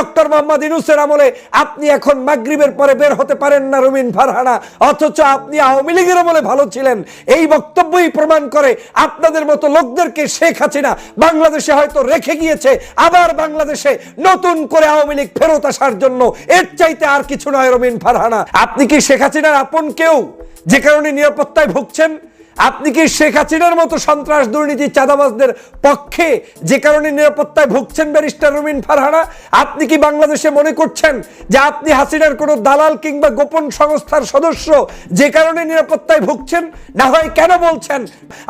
Doctor Mohammad ইনুসের আমলে আপনি এখন মাগরিবের পরে বের হতে পারেন না রুমিন ফারহানা, অথচ আপনি আওয়ামী লীগের আমলে ভালো ছিলেন। এই বক্তব্যই প্রমাণ করে আপনাদের মতো লোকদেরকে শেখ হাসিনা বাংলাদেশে হয়তো রেখে গিয়েছে, আবার বাংলাদেশে নতুন করে আওয়ামী লীগ ফেরত আসার জন্য। এর চাইতে আর কিছু নয় রবিন ফারহানা। আপনি কি শেখ হাসিনার আপন কেউ? যে কারণে নিরাপত্তায় ভুগছেন? আপনি কি শেখ হাসিনার মতো সন্ত্রাস দুর্নীতি চাঁদাবাজদের পক্ষে যে কারণে নিরাপত্তায় ভুগছেন ব্যারিস্টার রুমিন ফারহানা? আপনি কি বাংলাদেশে মনে করছেন যে আপনি হাসিনার কোনো দালাল কিংবা গোপন সংস্থার সদস্য যে কারণে নিরাপত্তায় ভুগছেন? না হয় কেন বলছেন?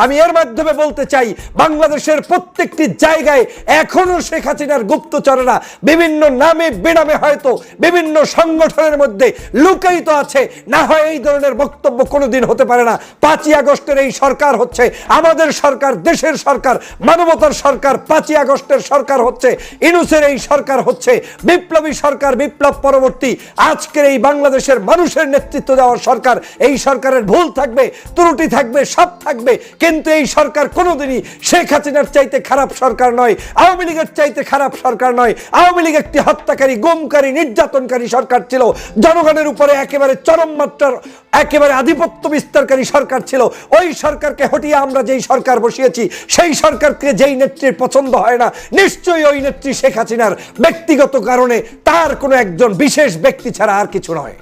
আমি এর মাধ্যমে বলতে চাই, বাংলাদেশের প্রত্যেকটি জায়গায় এখনও শেখ হাসিনার গুপ্তচরেরা বিভিন্ন নামে বেনামে হয়তো বিভিন্ন সংগঠনের মধ্যে লুকায়িত আছে। না হয় এই ধরনের বক্তব্য কোনোদিন হতে পারে না। পাঁচই আগস্টের এই সরকার হচ্ছে, আমাদের সরকার দেশের সরকার, মানবতার সরকার, পাঁচই আগস্টের সরকার হচ্ছে, ইনুসের এই সরকার হচ্ছে, বিপ্লবী সরকার, বিপ্লব পরবর্তী, আজকের এই বাংলাদেশের মানুষের নেতৃত্ব দেওয়ার সরকার, এই সরকারের ভুল থাকবে, ত্রুটি থাকবে, সব থাকবে, কিন্তু এই সরকার কোনোদিনই শেখ হাসিনার চাইতে খারাপ সরকার নয়, আওয়ামী লীগের চাইতে খারাপ সরকার নয়, আওয়ামী লীগ একটি হত্যাকারী, গুমকারী, নির্যাতনকারী সরকার ছিল, জনগণের উপরে একেবারে চরম মাত্রার, একেবারে আধিপত্য বিস্তারকারী সরকার ছিল ওই সরকারকে হটিয়ে আমরা যেই সরকার বসিয়েছি, সেই সরকারকে যেই নেত্রীর পছন্দ হয় না, নিশ্চয়ই ওই নেত্রী শেখ হাসিনার ব্যক্তিগত কারণে তার কোনো একজন বিশেষ ব্যক্তি ছাড়া আর কিছু নয়।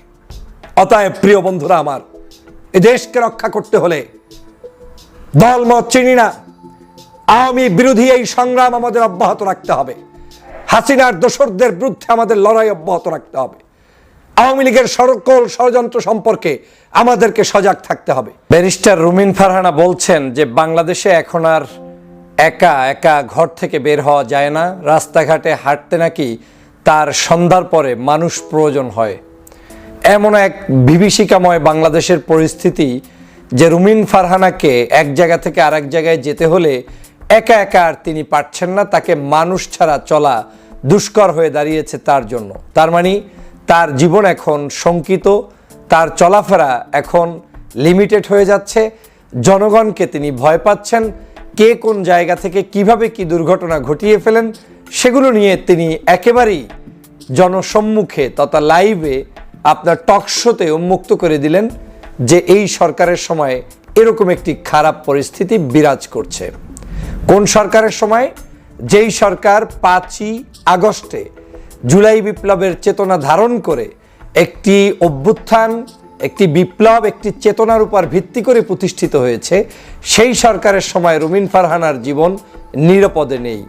অতএব প্রিয় বন্ধুরা আমার, এ দেশকে রক্ষা করতে হলে দলমত চিনি না। আওয়ামী বিরোধী এই সংগ্রাম আমাদের অব্যাহত রাখতে হবে। হাসিনার দোসরদের বিরুদ্ধে আমাদের লড়াই অব্যাহত রাখতে হবে। আওয়ামী লীগের সকল ষড়যন্ত্র সম্পর্কে আমাদেরকে সজাগ থাকতে হবে। ব্যারিস্টার রুমিন ফারহানা বলছেন যে, বাংলাদেশে এখন আর একা একা ঘর থেকে বের হওয়া যায় না, রাস্তাঘাটে হাঁটতে নাকি তার সন্ধ্যার পরে মানুষ প্রয়োজন হয়। এমন এক বিভীষিকাময় বাংলাদেশের পরিস্থিতি যে, রুমিন ফারহানাকে এক জায়গা থেকে আরেক জায়গায় যেতে হলে একা একা আর তিনি পারছেন না, তাকে মানুষ ছাড়া চলা দুষ্কর হয়ে দাঁড়িয়েছে তার জন্য। তার মানে তার জীবন এখন শঙ্কিত, তার চলাফেরা এখন লিমিটেড হয়ে যাচ্ছে। জনগণকে তিনি ভয় পাচ্ছেন, কে কোন জায়গা থেকে কীভাবে কি দুর্ঘটনা ঘটিয়ে ফেলেন, সেগুলো নিয়ে তিনি একেবারেই জনসম্মুখে তথা লাইভে আপনার টক শোতে উন্মুক্ত করে দিলেন যে এই সরকারের সময় এরকম একটি খারাপ পরিস্থিতি বিরাজ করছে। কোন সরকারের সময়? যেই সরকার পাঁচই আগস্টে জুলাই বিপ্লবের চেতনা ধারণ করে একটি অভ্যুত্থান, একটি বিপ্লব, একটি চেতনার উপর ভিত্তি করে প্রতিষ্ঠিত হয়েছে, সেই সরকারের সময় রুমিন ফারহানার জীবন নিরাপদে নেই।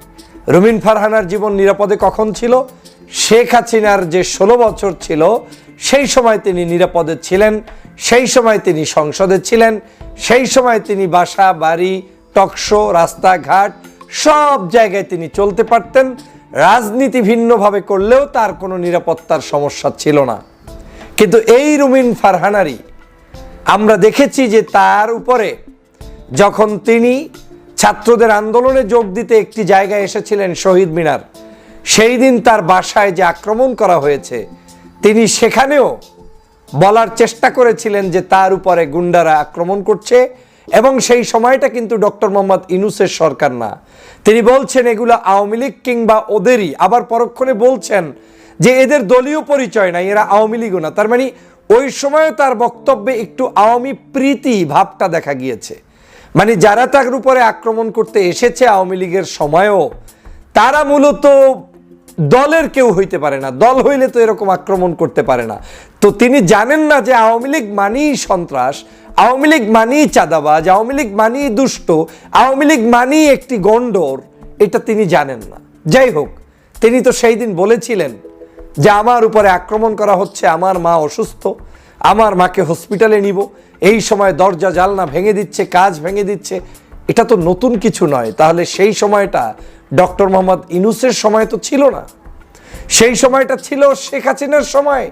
রুমিন ফারহানার জীবন নিরাপদে কখন ছিল? শেখ হাসিনার যে ষোলো বছর ছিল, সেই সময় তিনি নিরাপদে ছিলেন, সেই সময় তিনি সংসদে ছিলেন, সেই সময় তিনি বাসা, বাড়ি টকশো রাস্তাঘাট সব জায়গায় তিনি চলতে পারতেন। রাজনীতি ভিন্নভাবে করলেও তার কোনো নিরাপত্তার সমস্যা ছিল না। কিন্তু এই রুমিন ফারহানারি আমরা দেখেছি যে তার উপরে যখন তিনি ছাত্রদের আন্দোলনে যোগ দিতে একটি জায়গায় এসেছিলেন শহীদ মিনার, সেই দিন তার বাসায় যে আক্রমণ করা হয়েছে, তিনি সেখানেও বলার চেষ্টা করেছিলেন যে তার উপরে গুন্ডারা আক্রমণ করছে এবং সেই সময়টা কিন্তু ডক্টর মোহাম্মদ ইনুসের সরকার না। তিনি বলছেন, এগুলো আওয়ামী লীগ কিংবা ওদেরই। আবার পরক্ষণে বলছেন যে, এদের দলীয় পরিচয় নাই, এরা আওয়ামী লীগও না। তার মানে ওই সময়ও তার বক্তব্যে একটু আওয়ামী প্রীতি ভাবটা দেখা গিয়েছে। মানে যারা তার উপরে আক্রমণ করতে এসেছে আওয়ামী লীগের সময়ও, তারা মূলত দলের কেউ হইতে পারে না। দল হইলে তো এরকম আক্রমণ করতে পারে না। তো তিনি জানেন না যে, আওয়ামী লীগ মানেই সন্ত্রাস আওয়ামী লীগ মানেই চাঁদাবাজ, আওয়ামী লীগ মানেই দুষ্ট, আওয়ামী লীগ মানেই একটি গন্ডর, এটা তিনি জানেন না। যাই হোক, তিনি তো সেই দিন বলেছিলেন যে আমার উপরে আক্রমণ করা হচ্ছে, আমার মা অসুস্থ, আমার মাকে হসপিটালে নিব, এই সময় দরজা জালনা ভেঙে দিচ্ছে, কাজ ভেঙে দিচ্ছে, এটা তো নতুন কিছু নয়। তাহলে সেই সময়টা ডক্টর মোহাম্মদ ইনুসের সময় তো ছিল না। সেই সময়টা ছিল শেখ হাসিনার সময়।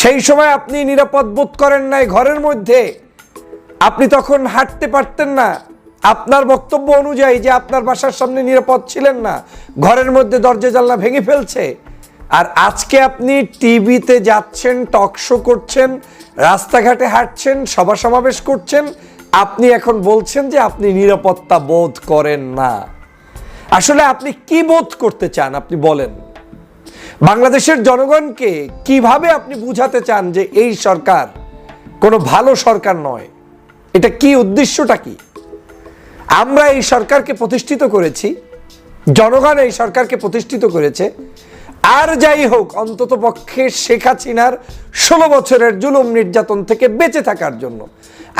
সেই সময় আপনি নিরাপদ বোধ করেন নাই ঘরের মধ্যে। আপনি তখন হাঁটতে পারতেন না। আপনার বক্তব্য অনুযায়ী যে আপনার বাসার সামনে নিরাপদ ছিলেন না, ঘরের মধ্যে দরজা জানলা ভেঙে ফেলছে। আর আজকে আপনি টিভিতে যাচ্ছেন, টক শো করছেন, রাস্তাঘাটে হাঁটছেন সভা সমাবেশ করছেন, আপনি এখন বলছেন যে আপনি নিরাপত্তা বোধ করেন না। আসলে আপনি কি বোধ করতে চান, আপনি বলেন। বাংলাদেশের জনগণকে কীভাবে আপনি বুঝাতে চান যে এই সরকার কোনো ভালো সরকার নয়? এটা কি উদ্দেশ্যটা কি? আমরা এই সরকারকে প্রতিষ্ঠিত করেছি, জনগণ এই সরকারকে প্রতিষ্ঠিত করেছে, আর যাই হোক, অন্তত পক্ষে শেখ হাসিনার ষোলো বছরের জুলুম নির্যাতন থেকে বেঁচে থাকার জন্য।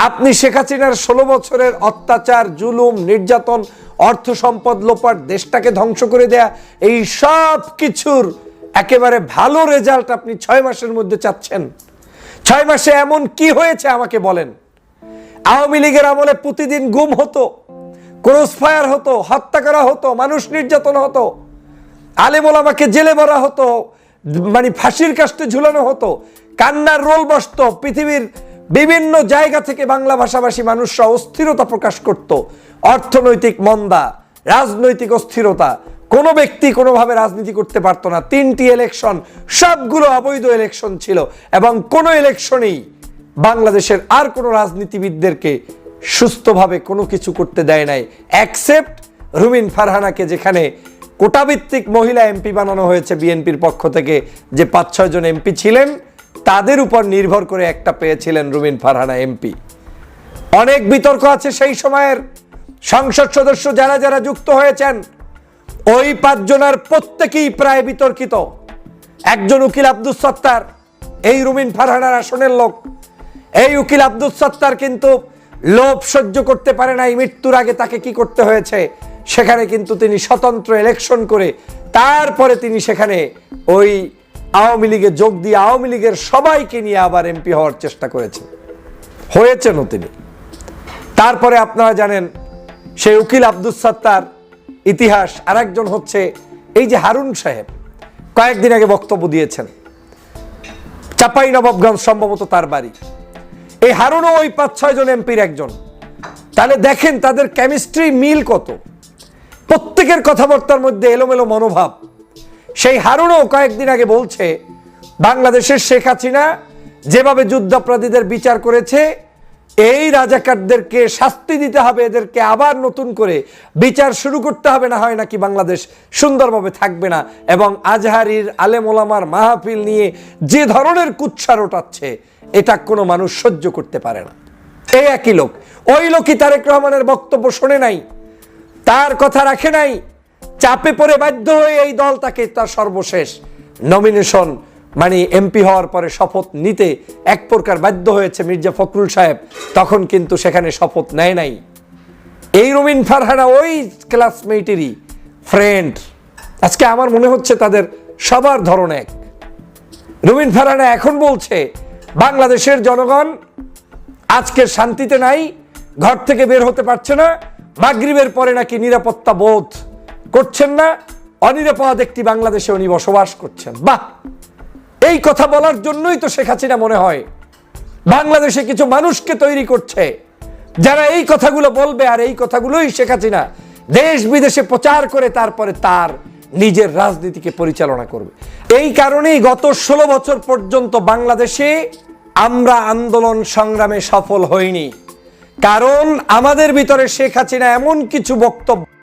আপনি শেখ হাসিনার ষোলো বছরের অত্যাচার, জুলুম, নির্যাতন, অর্থ সম্পদ লোপাট, দেশটাকে ধ্বংস করে দেয়া, এই সব কিছুর একেবারে ভালো রেজাল্ট আপনি ছয় মাসের মধ্যে চাচ্ছেন। ছয় মাসে এমন কি হয়েছে আমাকে বলেন। আওয়ামী লীগের আমলে প্রতিদিন গুম হতো, ক্রস ফায়ার হতো, হত্যা করা হতো, মানুষ নির্যাতন হতো আলেমোল আমাকে জেলে ভরা হতো মানে ফাঁসির কাস্টে ঝুলানো হতো, কান্নার রোল বসত, পৃথিবীর বিভিন্ন জায়গা থেকে বাংলা ভাষাভাষী মানুষরা অস্থিরতা প্রকাশ করত, অর্থনৈতিক মন্দা, রাজনৈতিক অস্থিরতা, কোনো ব্যক্তি কোনোভাবে রাজনীতি করতে পারতো না, তিনটি ইলেকশন সবগুলো অবৈধ ইলেকশন ছিল এবং কোনো ইলেকশনেই বাংলাদেশের আর কোনো রাজনীতিবিদদেরকে সুস্থভাবে কোনো কিছু করতে দেয় নাই অ্যাকসেপ্ট রুমিন ফারহানাকে, যেখানে কোটাভিত্তিক মহিলা এমপি বানানো হয়েছে বিএনপির পক্ষ থেকে, যে পাঁচ ছয়জন এমপি ছিলেন, তাদের উপর নির্ভর করে একটা পেয়েছিলেন রুমিন ফারহানা এমপি। অনেক বিতর্ক আছে সেই সময়ের। সংসদ সদস্য যারা যারা যুক্ত হয়েছেন, ওই পাঁচজনের প্রত্যেকেই প্রায় বিতর্কিত। একজন উকিল আব্দুল সত্তার, এই রুমিন ফারহানার আসনের লোক এই উকিল আব্দুল সত্তার কিন্তু লোভ সহ্য করতে পারে নাই। মৃত্যুর আগে তাকে কি করতে হয়েছে? সেখানে কিন্তু তিনি স্বতন্ত্র ইলেকশন করে তারপরে তিনি সেখানে ওই আওয়ামী লীগে যোগ দিয়ে আওয়ামী লীগের সবাইকে নিয়ে আবার এমপি হওয়ার চেষ্টা করেছেন। হয়েছেনও তিনি। তারপরে আপনারা জানেন, সেই উকিল আব্দুল সত্তার ইতিহাস। আরেকজন হচ্ছে এই যে হারুন সাহেব, কয়েকদিন আগে বক্তব্য দিয়েছেন। চাপাই নবাবগঞ্জ সম্ভবত তার বাড়ি। এই হারুনও ওই পাঁচ, ছয় জন এমপির একজন। তাহলে দেখেন তাদের কেমিস্ট্রি মিল কত। প্রত্যেকের কথাবার্তার মধ্যে এলোমেলো মনোভাব। সেই হারুনও কয়েকদিন আগে বলছে, বাংলাদেশের শেখ হাসিনা যেভাবে যুদ্ধাপরাধীদের বিচার করেছে এই রাজাকারদেরকে শাস্তি দিতে হবে, এদেরকে আবার নতুন করে বিচার শুরু করতে হবে, না হয় নাকি বাংলাদেশ সুন্দরভাবে থাকবে না। এবং আজহারির আলেম ওলামার মাহফিল নিয়ে যে ধরনের কুৎসার ওঠাচ্ছে এটা কোনো মানুষ সহ্য করতে পারে না। এই একই লোক। ওই লোকই তারেক রহমানের বক্তব্য শোনে নাই, তার কথা রাখে নাই, চাপে পড়ে বাধ্য হয়ে এই দল তাকে তার সর্বশেষ নমিনেশন মানে এমপি হওয়ার পরে শপথ নিতে এক প্রকার বাধ্য হয়েছে মির্জা ফখরুল সাহেব। তখন কিন্তু সেখানে শপথ নেয় নাই। এই রুমিন ফারহানা ওই ক্লাসমেটেরই ফ্রেন্ড আজকে আমার মনে হচ্ছে তাদের সবার ধরন এক। রুমিন ফারহানা এখন বলছে, বাংলাদেশের জনগণ আজকে শান্তিতে নাই, ঘর থেকে বের হতে পারছে না, মাগরিবের পরে নাকি নিরাপত্তা বোধ করছেন না, অনিরাপদ একটি বাংলাদেশে উনি বসবাস করছেন। বাহ! এই কথা বলার জন্যই তো শেখ হাসিনা মনে হয় বাংলাদেশে কিছু মানুষকে তৈরি করছে। যারা এই কথাগুলো বলবে আর এই কথাগুলোই শেখ হাসিনা দেশ বিদেশে প্রচার করে তারপরে তার নিজের রাজনীতিকে পরিচালনা করবে। এই কারণেই গত ষোলো বছর পর্যন্ত বাংলাদেশে আমরা আন্দোলন সংগ্রামে সফল হইনি। কারণ আমাদের ভিতরে শেখ হাসিনা এমন কিছু বক্তব্য